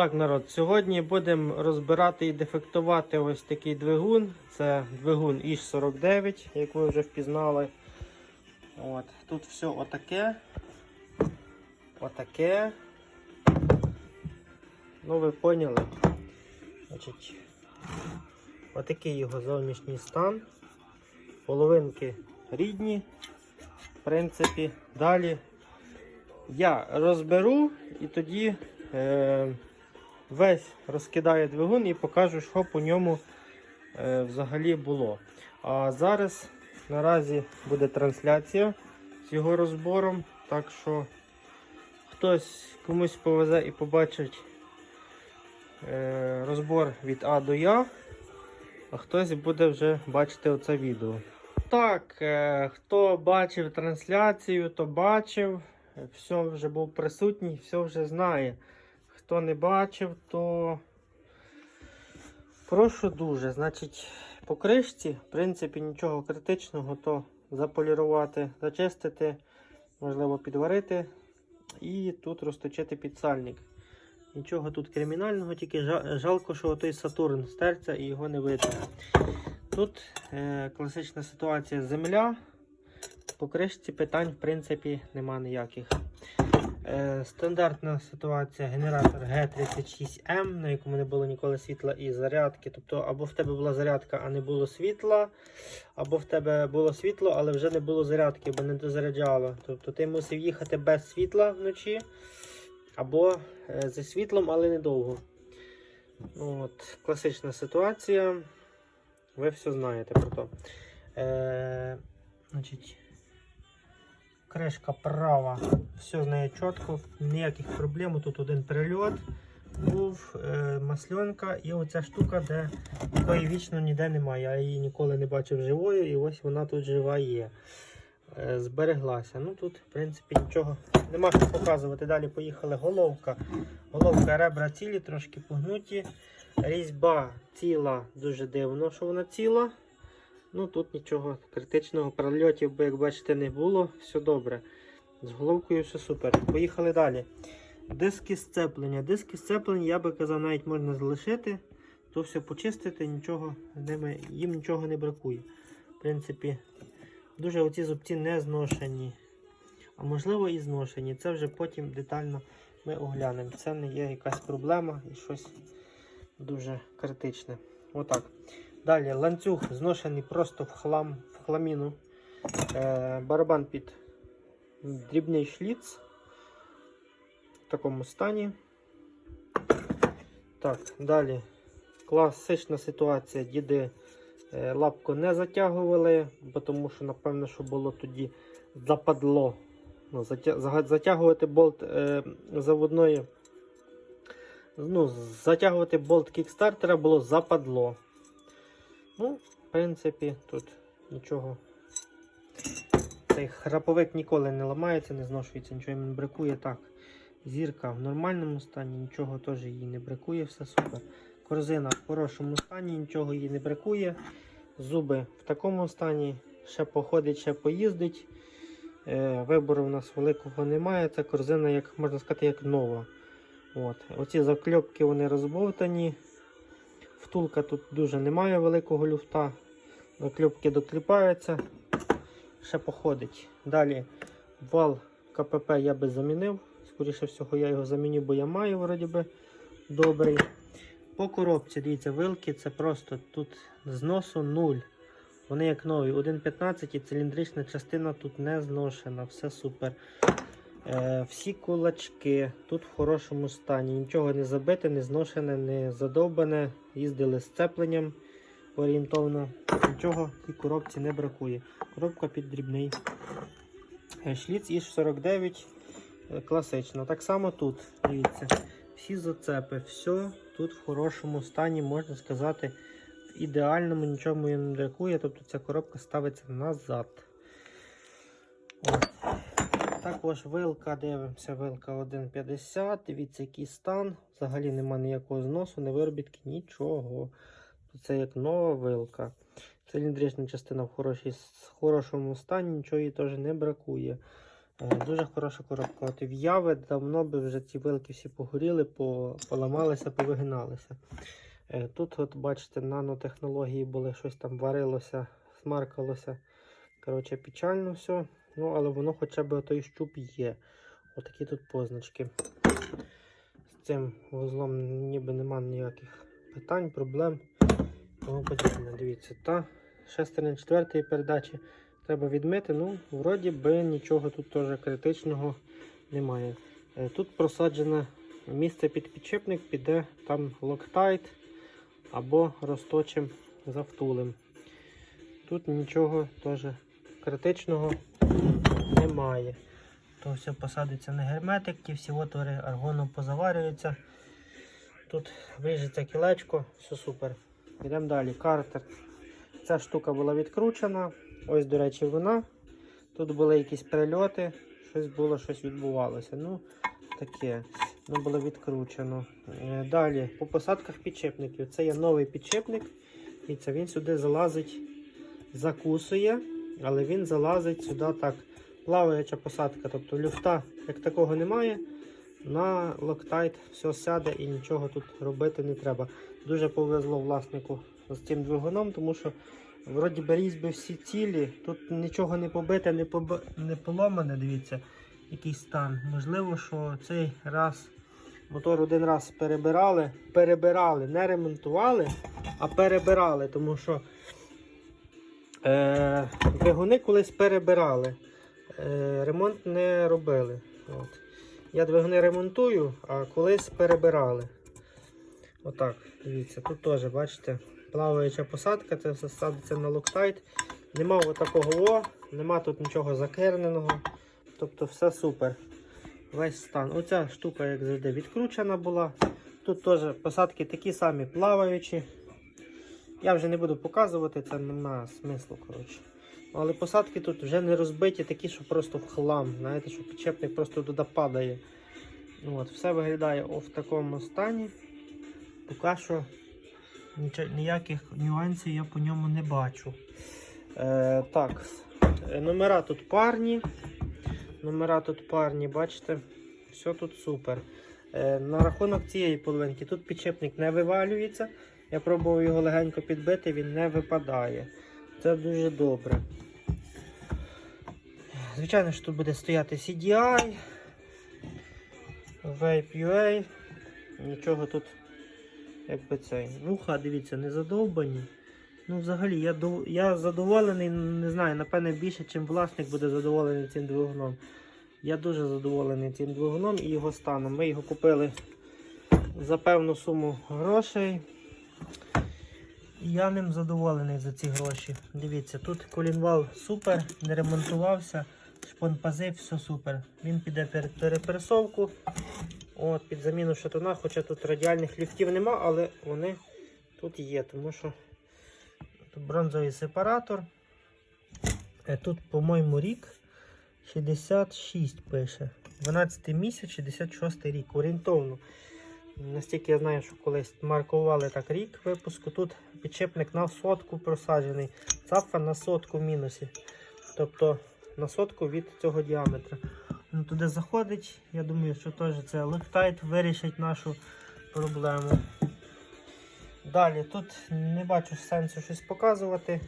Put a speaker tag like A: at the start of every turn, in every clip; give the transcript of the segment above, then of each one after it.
A: Так, народ, сьогодні будемо розбирати і дефектувати ось такий двигун. Це двигун іж 49 як ви вже впізнали. От. Тут все отаке. Отаке. Ну, ви поняли. Значить, отакий його зовнішній стан. Половинки рідні. В принципі, далі я розберу і тоді е, весь розкидаю двигун і покажу, що по ньому е, взагалі було. А зараз наразі буде трансляція з його розбором. Так що хтось комусь повезе і побачить е, розбор від А до Я, а хтось буде вже бачити оце відео. Так, е, хто бачив трансляцію, то бачив. Все вже був присутній, все вже знає. Хто не бачив, то прошу дуже. Значить, по кришці, в принципі, нічого критичного, то заполірувати, зачистити, можливо, підварити і тут розточити підсальник. Нічого тут кримінального, тільки жалко, що той Сатурн стерця і його не видно. Тут е, класична ситуація земля. По кришці питань, в принципі, нема ніяких. Е, стандартна ситуація генератор G36M, на якому не було ніколи світла і зарядки. Тобто, або в тебе була зарядка, а не було світла, або в тебе було світло, але вже не було зарядки, бо не дозаряджало. Тобто ти мусив їхати без світла вночі, або е, зі світлом, але недовго. От, класична ситуація. Ви все знаєте про то. Е, значить, кришка права, все з нею чітко, ніяких проблем. Тут один прильот був, е, масленка і оця штука, де якої вічно ніде немає. Я її ніколи не бачив живою, і ось вона тут жива є. Е, збереглася. Ну тут, в принципі, нічого нема що показувати. Далі поїхали головка. Головка ребра цілі, трошки погнуті. Різьба ціла, дуже дивно, що вона ціла. Ну тут нічого критичного прольотів, бо як бачите, не було. Все добре. З головкою все супер. Поїхали далі. Диски сцеплення. Диски сцеплення, я би казав, навіть можна залишити. То все почистити, нічого ними, їм нічого не бракує. В принципі, дуже оці зубці не зношені. А можливо і зношені. Це вже потім детально ми оглянемо. Це не є якась проблема і щось дуже критичне. Отак. Далі ланцюг зношений просто в хлам, в хламіну. Е, барабан під дрібний шліц в такому стані. Так, далі класична ситуація. Діди е, лапку не затягували, бо тому що, напевно, що було тоді западло. Ну, затя- затягувати болт е, заводної. Ну, затягувати болт кікстартера було западло. Ну, в принципі, тут нічого. Цей храповик ніколи не ламається, не зношується, нічого йому не бракує. Так, зірка в нормальному стані, нічого теж їй не бракує, все супер. Корзина в хорошому стані, нічого їй не бракує. Зуби в такому стані, ще походить, ще поїздить. Е, вибору в нас великого немає. Це корзина, як можна сказати, як нова. От. Оці закльопки вони розбовтані. Втулка тут дуже немає великого люфта. Закльопки докліпаються, ще походить. Далі вал КПП я би замінив. Скоріше всього, я його заміню, бо я маю вроді би добрий. По коробці, дивіться, вилки це просто тут зносу 0. Вони як нові. 1.15 і циліндрична частина тут не зношена, все супер. Е, всі кулачки тут в хорошому стані. Нічого не забите, не зношене, не задовбане. Їздили з цепленням орієнтовно. Нічого цій коробці не бракує. Коробка під дрібний. Е, Шліц іж 49 е, класично. Так само тут. Дивіться. Всі зацепи, все тут в хорошому стані, можна сказати, в ідеальному нічому не бракує. Тобто ця коробка ставиться назад. Також вилка, дивимося, вилка 1,50. Дивіться, який стан. Взагалі нема ніякого зносу, не виробітки, нічого. Це як нова вилка. Циліндрична частина в хорошій, хорошому стані, нічого їй теж не бракує. Е, Дуже хороша коробка. От в Яви давно би вже ці вилки всі погоріли, поламалися, повигиналися. Е, Тут, от бачите, нанотехнології були, щось там варилося, смаркалося. Коротше, печально все. Ну, але воно хоча б той щуп є. Отакі тут позначки. З цим вузлом ніби нема ніяких питань, проблем. Тому подібне. Дивіться, та шестерня четвертої передачі треба відмити. Ну, вроді би нічого тут теж критичного немає. Е, Тут просаджене місце під підчепник, піде там локтайт або розточим завтулем. Тут нічого теж критичного немає. То все посадиться на герметик, ті всі отвори аргоном позаварюються. Тут вріжеться кілечко, все супер. Йдемо далі. Картер. Ця штука була відкручена. Ось, до речі, вона. Тут були якісь прильоти, щось було, щось відбувалося. Ну, таке. Ну, було відкручено. Е, Далі, по посадках підчепників. Це є новий підчепник. І це він сюди залазить, закусує, але він залазить сюди так. Плаваюча посадка, тобто люфта як такого немає. На локтайт все сяде і нічого тут робити не треба. Дуже повезло власнику з цим двигуном, тому що вроді би різьби всі цілі, тут нічого не побите, не, поб... не поломане, дивіться, який стан. Можливо, що цей раз мотор один раз перебирали, перебирали, не ремонтували, а перебирали, тому що е... двигуни колись перебирали. Е, ремонт не робили. От. Я двигуни ремонтую, а колись перебирали. Отак, дивіться, тут теж, бачите, плаваюча посадка, це все садиться на локтайт. Нема отакого о, нема тут нічого закерненого. Тобто все супер. Весь стан. Оця штука, як завжди, відкручена була. Тут теж посадки такі самі плаваючі. Я вже не буду показувати, це немає смислу. коротше. Але посадки тут вже не розбиті, такі, що просто в хлам. Знаєте, що підчепник просто туди падає. От, Все виглядає в такому стані. Поки що ніяких нюансів я по ньому не бачу. Е, так, е, номера тут парні. Номера тут парні, бачите, все тут супер. Е, на рахунок цієї половинки тут підчепник не вивалюється. Я пробував його легенько підбити, він не випадає. Це дуже добре. Звичайно, що тут буде стояти CDI, Vape UA. Нічого тут, якби цей. Вуха, дивіться, не задовбані. Ну, взагалі, я, я задоволений, не знаю, напевне, більше, ніж власник буде задоволений цим двигуном. Я дуже задоволений цим двигуном і його станом. Ми його купили за певну суму грошей. Я ним задоволений за ці гроші. Дивіться, тут колінвал супер, не ремонтувався, шпонпази, все супер. Він піде під от, під заміну шатуна, хоча тут радіальних ліфтів нема, але вони тут є, тому що тут бронзовий сепаратор. Е, Тут, по-моєму, рік 66 пише. 12 місяць, 66 рік. Орієнтовно. Настільки я знаю, що колись маркували так рік випуску. Тут підчепник на сотку просаджений, цапфа на сотку в мінусі. Тобто на сотку від цього діаметра. Ну, туди заходить, я думаю, що теж це лектайт вирішить нашу проблему. Далі тут не бачу сенсу щось показувати.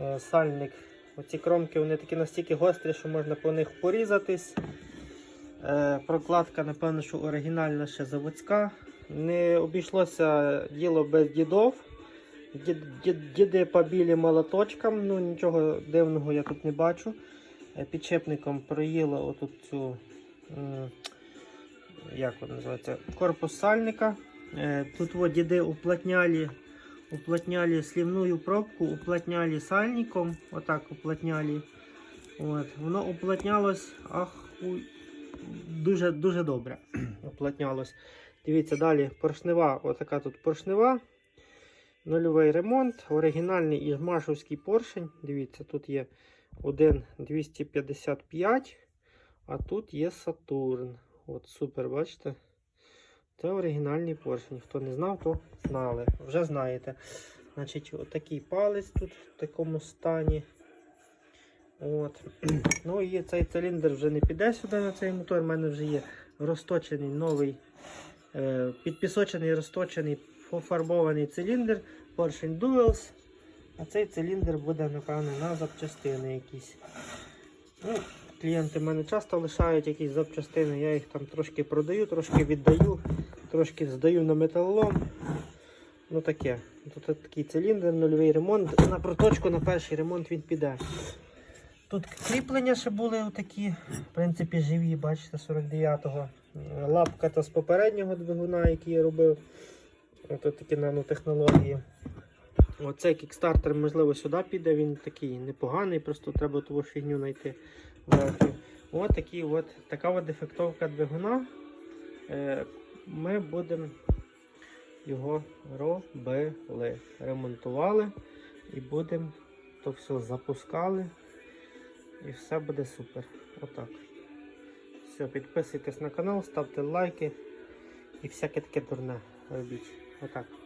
A: Е, Сальник. Оці кромки вони такі настільки гострі, що можна по них порізатись. Е, Прокладка, напевно, що оригінальна ще заводська. Не обійшлося діло без дідов. Дід- дід- Діди побілі молоточком, ну нічого дивного я тут не бачу. Е, Підшипником проїло отут цю, як вона називається, корпус сальника. Е, Тут от діди уплотняли, уплотняли слівную пробку, уплотняли сальником, отак уплотняли. От. Воно уплотнялось, ах, дуже, дуже добре уплотнялось. Дивіться, далі поршнева, отака тут поршнева. Нульовий ремонт, оригінальний іжмашовський поршень. Дивіться, тут є один 255, а тут є Сатурн. От супер, бачите? Це оригінальний поршень. Хто не знав, то знали. Вже знаєте. Значить, отакий палець тут в такому стані. От. Ну і цей циліндр вже не піде сюди на цей мотор. У мене вже є розточений новий, підпісочений, розточений, пофарбований циліндр Porsche Duels. А цей циліндр буде, напевно, на запчастини якісь. Ну, клієнти мене часто лишають якісь запчастини, я їх там трошки продаю, трошки віддаю, трошки здаю на металолом. Ну таке. Тут такий циліндр, нульовий ремонт. На проточку на перший ремонт він піде. Тут кріплення ще були отакі, в принципі, живі, бачите, 49-го. Лапка то з попереднього двигуна, який я робив. Ось такі нанотехнології. Оцей кікстартер, можливо, сюди піде, він такий непоганий, просто треба ту фігню знайти. От такі от, така от дефектовка двигуна. Е, Ми будемо його робили, ремонтували і будемо то все запускали. І все буде супер. Отак. Все, підписуйтесь на канал, ставте лайки і всяке таке дурне робіть. Отак.